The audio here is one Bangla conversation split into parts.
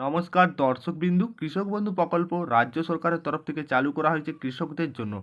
নমস্কার দর্শকবিন্দু কৃষক বন্ধু প্রকল্প রাজ্য সরকারের তরফ থেকে চালু করা হয়েছে কৃষকদের জন্য।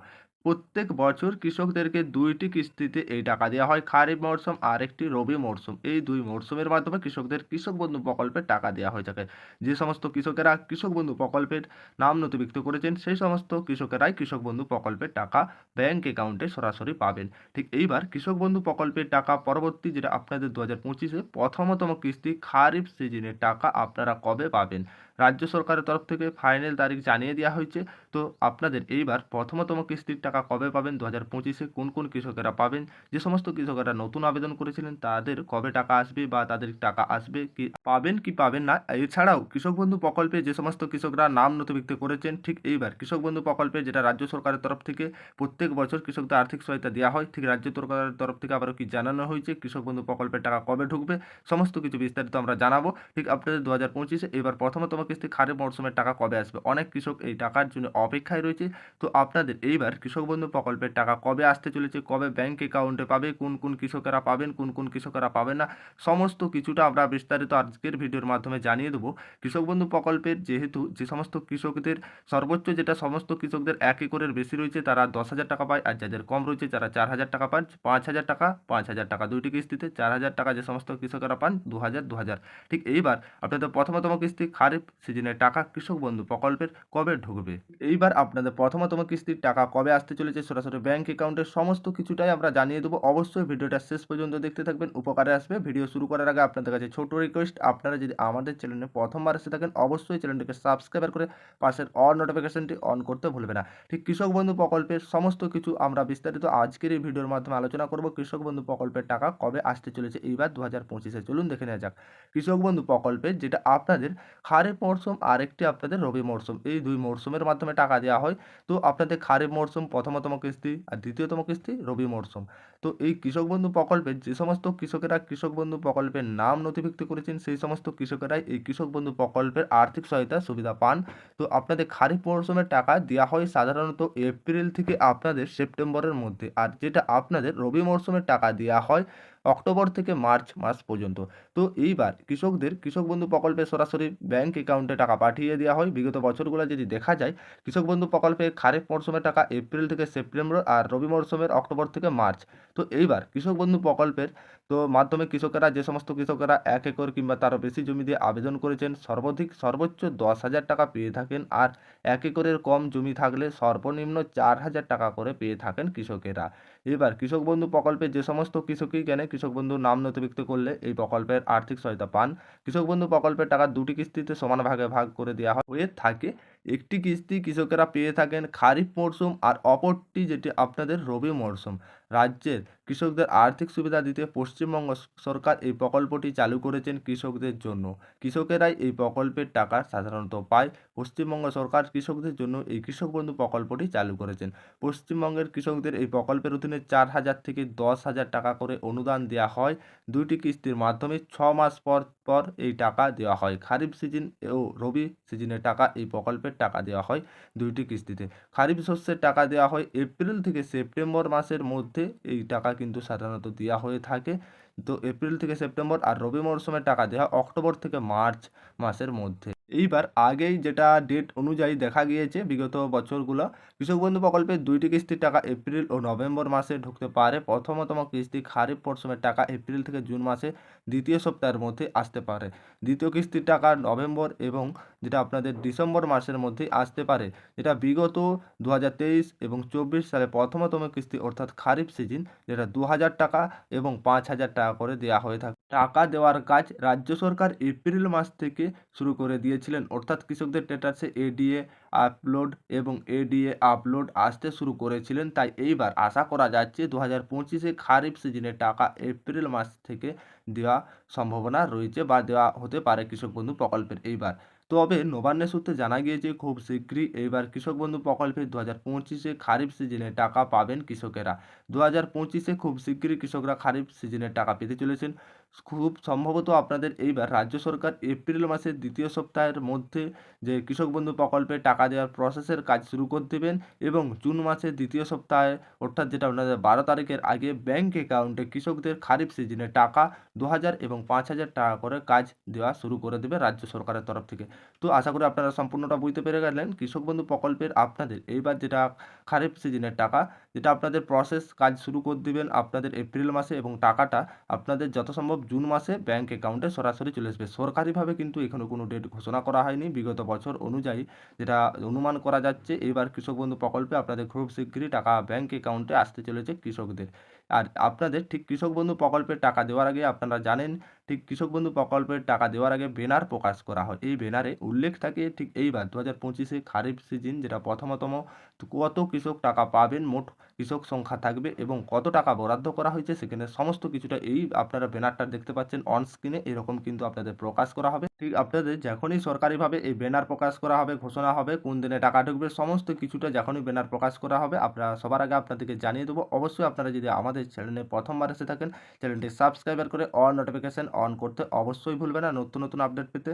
প্রত্যেক বছর কৃষকদেরকে দুইটি কিস্তিতে এই টাকা দেওয়া হয়। খারিফ মরশুম আর একটি রবি মরশুম এই দুই মরশুমের মাধ্যমে কৃষকদের কৃষক বন্ধু প্রকল্পের টাকা দেওয়া হয়ে থাকে। যে সমস্ত কৃষকেরা কৃষক বন্ধু প্রকল্পের নাম নথিভুক্ত করেছেন, সেই সমস্ত কৃষকেরাই কৃষক বন্ধু প্রকল্পের টাকা ব্যাংক অ্যাকাউন্টে সরাসরি পাবেন। ঠিক এইবার কৃষক বন্ধু প্রকল্পের টাকা পরবর্তী যেটা আপনাদের দু হাজার পঁচিশে প্রথমতম কিস্তি খারিফ সিজনের টাকা আপনারা কবে পাবেন? রাজ্য সরকারের তরফ থেকে ফাইনাল তারিখ জানিয়ে দেওয়া হয়েছে। তো আপনাদের এইবার প্রথমতম কিস্তির টাকা কবে পাবেন? দু হাজার পঁচিশে কোন কোন কৃষকেরা পাবেন? যে সমস্ত কৃষকেরা নতুন আবেদন করেছিলেন, তাদের কবে টাকা আসবে বা তাদের টাকা আসবে, কি পাবেন কি পাবেন না? এছাড়াও কৃষক বন্ধু প্রকল্পে যে সমস্ত কৃষকরা নাম নথিভুক্ত করেছেন, ঠিক এইবার কৃষক বন্ধু প্রকল্পে যেটা রাজ্য সরকারের তরফ থেকে প্রত্যেক বছর কৃষকদের আর্থিক সহায়তা দেওয়া হয়, ঠিক রাজ্য সরকারের তরফ থেকে আবারও কি জানানো হয়েছে? কৃষক বন্ধু প্রকল্পের টাকা কবে ঢুকবে? সমস্ত কিছু বিস্তারিত আমরা জানাব। ঠিক আপনাদের দু হাজার পঁচিশে এবার প্রথমতম কিস্তি খারিফ মরশুমের টাকা কবে আসবে? অনেক কৃষক এই টাকার জন্য অপেক্ষায় রয়েছে। তো আপনাদের এইবার কৃষক বন্ধু প্রকল্পের টাকা কবে আসতে চলেছে? কবে ব্যাংক অ্যাকাউন্টে পাবে? কোন কোন কৃষকেরা পাবেন? কোন কোন কৃষকেরা পাবেন না? সমস্ত কিছুটা আমরা বিস্তারিত আজকের ভিডিওর মাধ্যমে জানিয়ে দেবো। কৃষক বন্ধু প্রকল্পের যেহেতু যে সমস্ত কৃষকদের সর্বোচ্চ যেটা সমস্ত কৃষকদের এক একরের বেশি রয়েছে, তারা দশ হাজার টাকা পায়। আর যাদের কম রয়েছে, যারা চার হাজার টাকা পান, পাঁচ হাজার টাকা, পাঁচ হাজার টাকা দুইটি কিস্তিতে, চার হাজার টাকা যে সমস্ত কৃষকেরা পান, দু হাজার দু হাজার। ঠিক এইবার আপনাদের প্রথমতম কিস্তি, খারিফ সিজনের টাকা কৃষক বন্ধু প্রকল্পের কবে ঢুকবে? এইবার আপনাদের প্রথমতম কিস্তির টাকা কবে আসতে চলেছে সরাসরি ব্যাংক অ্যাকাউন্টের সমস্ত কিছুটাই আমরা জানিয়ে দেবো। অবশ্যই ভিডিওটা শেষ পর্যন্ত দেখতে থাকবেন, উপকারে আসবে। ভিডিও শুরু করার আগে আপনাদের কাছে ছোট রিকোয়েস্ট আপনারা যদি আমাদের চ্যানেলে প্রথমবার এসে থাকেন, অবশ্যই চ্যানেলটিকে সাবস্ক্রাইব করে পাশের অল নোটিফিকেশনটি অন করতে ভুলবে না। ঠিক কৃষক বন্ধু প্রকল্পের সমস্ত কিছু আমরা বিস্তারিত আজকের এই ভিডিওর মাধ্যমে আলোচনা করব, কৃষক বন্ধু প্রকল্পের টাকা কবে আসতে চলেছে এইবার দু হাজার পঁচিশে। চলুন দেখে নেওয়া যাক। কৃষক বন্ধু প্রকল্পের যেটা আপনাদের খারিফ মরশুম আর একটি আপনাদের রবি মরশুম এই দুই মরশুমের মাধ্যমে টাকা দেওয়া হয়। তো আপনাদের খারিফ মরশুম প্রথমতম কিস্তি আর দ্বিতীয়তম কিস্তি রবি মরশুম তো এই কৃষক বন্ধু প্রকল্পের যে সমস্ত কৃষকেরা কৃষক বন্ধু প্রকল্পের নাম নথিভুক্ত করেছেন, সেই সমস্ত কৃষকেরাই এই কৃষক বন্ধু প্রকল্পের আর্থিক সহায়তা সুবিধা পান। তো আপনাদের খারিফ মরশুমের টাকা দেওয়া হয় সাধারণত এপ্রিল থেকে আপনাদের সেপ্টেম্বরের মধ্যে। আর যেটা আপনাদের রবি মরশুমের টাকা দেওয়া হয় অক্টোবর থেকে মার্চ মাস পর্যন্ত। তো এইবার কৃষকদের, কৃষক বন্ধু প্রকল্পে সরাসরি ব্যাংক অ্যাকাউন্টে টাকা পাঠিয়ে দেওয়া হয়। বিগত বছরগুলো যদি দেখা যায়, কৃষক বন্ধু প্রকল্পে খারিফ মরশুমের টাকা এপ্রিল থেকে সেপ্টেম্বর আর রবি মরশুমের অক্টোবর থেকে মার্চ। তো এইবার কৃষক বন্ধু প্রকল্পের তো মাধ্যমে কৃষকেরা, যে সমস্ত কৃষকেরা এক একর কিংবা তারও বেশি জমি দিয়ে আবেদন করেছেন, সর্বাধিক সর্বোচ্চ দশ হাজার টাকা পেয়ে থাকেন আর এক একরের কম জমি থাকলে সর্বনিম্ন চার হাজার টাকা করে পেয়ে থাকেন কৃষকেরা। এবার কৃষক বন্ধু প্রকল্পে যে সমস্ত কৃষকই কেনে কৃষক বন্ধু নাম নথিভুক্ত করলে এই প্রকল্পের আর্থিক সহায়তা পান। কৃষক বন্ধু প্রকল্পের টাকা দুটি কিস্তিতে সমান ভাগে ভাগ করে দেওয়া হয়ে থাকে একটি কিস্তি কৃষকেরা পেয়ে থাকেন খারিফ মরশুম আর অপরটি যেটি আপনাদের রবি মরশুম রাজ্যের কৃষকদের আর্থিক সুবিধা দিতে পশ্চিমবঙ্গ সরকার এই প্রকল্পটি চালু করেছেন কৃষকদের জন্য। কৃষকেরাই এই প্রকল্পের টাকা সাধারণত পায়। পশ্চিমবঙ্গ সরকার কৃষকদের জন্য এই কৃষক বন্ধু প্রকল্পটি চালু করেছেন। পশ্চিমবঙ্গের কৃষকদের এই প্রকল্পের অধীনে চার হাজার থেকে দশ হাজার টাকা করে অনুদান দেওয়া হয়। দুইটি কিস্তির মাধ্যমে ছ মাস পর পর এই টাকা দেওয়া হয়। খারিফ সিজন ও রবি সিজনের টাকা এই প্রকল্পের টাকা দেওয়া হয় দুইটি কিস্তিতে। খারিফ শস্যের টাকা দেওয়া হয় এপ্রিল থেকে সেপ্টেম্বর মাসের মধ্যে। এই টাকা কিন্তু সাধারণত দেওয়া হয়ে থাকে। তো এপ্রিল থেকে সেপ্টেম্বর আর রবি মরশুমের টাকা দেওয়া অক্টোবর থেকে মার্চ মাসের মধ্যে। এইবার আগেই যেটা ডেট অনুযায়ী দেখা গিয়েছে বিগত বছরগুলো, কৃষক বন্ধু প্রকল্পের দুইটি কিস্তির টাকা এপ্রিল ও নভেম্বর মাসে ঢুকতে পারে। প্রথমতম কিস্তি খারিফ মরশুমের টাকা এপ্রিল থেকে জুন মাসে দ্বিতীয় সপ্তাহের মধ্যে আসতে পারে। দ্বিতীয় কিস্তির টাকা নভেম্বর এবং যেটা আপনাদের ডিসেম্বর মাসের মধ্যেই আসতে পারে, যেটা বিগত দু হাজার তেইশ এবং চব্বিশ সালে প্রথমতম কিস্তি অর্থাৎ খারিফ সিজন, যেটা দু হাজার টাকা এবং পাঁচ হাজার টাকা করে দেওয়া হয়ে থাকে টাকা দেওয়ার কাজ রাজ্য সরকার এপ্রিল মাস থেকে শুরু করে দিয়েছিলেন। অর্থাৎ কৃষকদের স্ট্যাটাসে এডিএ আপলোড এবং এডিএ আপলোড আসতে শুরু করেছিলেন। তাই এইবার আশা করা যাচ্ছে দু হাজার পঁচিশে খারিফ সিজনে টাকা এপ্রিল মাস থেকে দেওয়া সম্ভাবনা রয়েছে বা দেওয়া হতে পারে কৃষক বন্ধু প্রকল্পের। এইবার তবে নবান্নের সূত্রে জানা গিয়েছে, খুব শীঘ্রই এইবার কৃষক বন্ধু প্রকল্পে দু হাজার পঁচিশে খারিফ সিজনে টাকা পাবেন কৃষকেরা। দু হাজার পঁচিশে খুব শীঘ্রই কৃষকরা খারিফ সিজনের টাকা পেতে চলেছেন। খুব সম্ভবত আপনাদের এইবার রাজ্য সরকার এপ্রিল মাসের দ্বিতীয় সপ্তাহের মধ্যে যে কৃষক বন্ধু প্রকল্পে টাকা দেওয়ার প্রসেসের কাজ শুরু করে দেবেন এবং জুন মাসের দ্বিতীয় সপ্তাহে, অর্থাৎ যেটা আপনাদের বারো তারিখের আগে ব্যাংক অ্যাকাউন্টে কৃষকদের খারিফ সিজনে টাকা দু হাজার এবং পাঁচ হাজার টাকা করে কাজ দেওয়া শুরু করে দেবে রাজ্য সরকারের তরফ থেকে। তো আশা করি আপনারা সম্পূর্ণটা বুঝতে পেরে গেলেন। কৃষক বন্ধু প্রকল্পের আপনাদের এইবার যেটা খারিফ সিজনের টাকা, যেটা আপনাদের প্রসেস কাজ শুরু করে দিবেন আপনাদের এপ্রিল মাসে এবং টাকাটা আপনাদের যত সম্ভব জুন মাসে ব্যাংক অ্যাকাউন্টে সরাসরি চলে আসবে। সরকারিভাবে কিন্তু এখনও কোনো ডেট ঘোষণা করা হয়নি। বিগত বছর অনুযায়ী যেটা অনুমান করা যাচ্ছে এবার কৃষক বন্ধু প্রকল্পে আপনাদের খুব শীঘ্রই টাকা ব্যাংক অ্যাকাউন্টে আসতে চলেছে কৃষকদের। আর আপনাদের ঠিক কৃষক বন্ধু প্রকল্পের টাকা দেওয়ার আগে আপনারা জানেন, ঠিক কৃষক বন্ধু প্রকল্পের টাকা দেওয়ার আগে বেনার প্রকাশ করা হয়। এই বেনারে উল্লেখ থাকে ঠিক এইবার দু হাজার পঁচিশে খারিফ সিজন, যেটা প্রথমতম কত কৃষক টাকা পাবেন মোট কৃষক সংখ্যা থাকবে এবং কত টাকা বরাদ্দ করা হয়েছে সেখানে সমস্ত কিছুটা এই আপনারা ব্যানারটা দেখতে পাচ্ছেন। অন স্ক্রিনে এরকম কিন্তু আপনাদের প্রকাশ করা হবে। ঠিক আপনাদের যখনই সরকারিভাবে এই ব্যানার প্রকাশ করা হবে, ঘোষণা হবে, কোন দিনে টাকা ঢুকবে, সমস্ত কিছুটা যখনই ব্যানার প্রকাশ করা হবে, আপনারা সবার আগে আপনাদেরকে জানিয়ে দেবো। অবশ্যই আপনারা যদি আমাদের চ্যানেলে প্রথমবার এসে থাকেন, চ্যানেলটি সাবস্ক্রাইবার করে অল নোটিফিকেশান অন করতে অবশ্যই ভুলবে না। নতুন নতুন আপডেট পেতে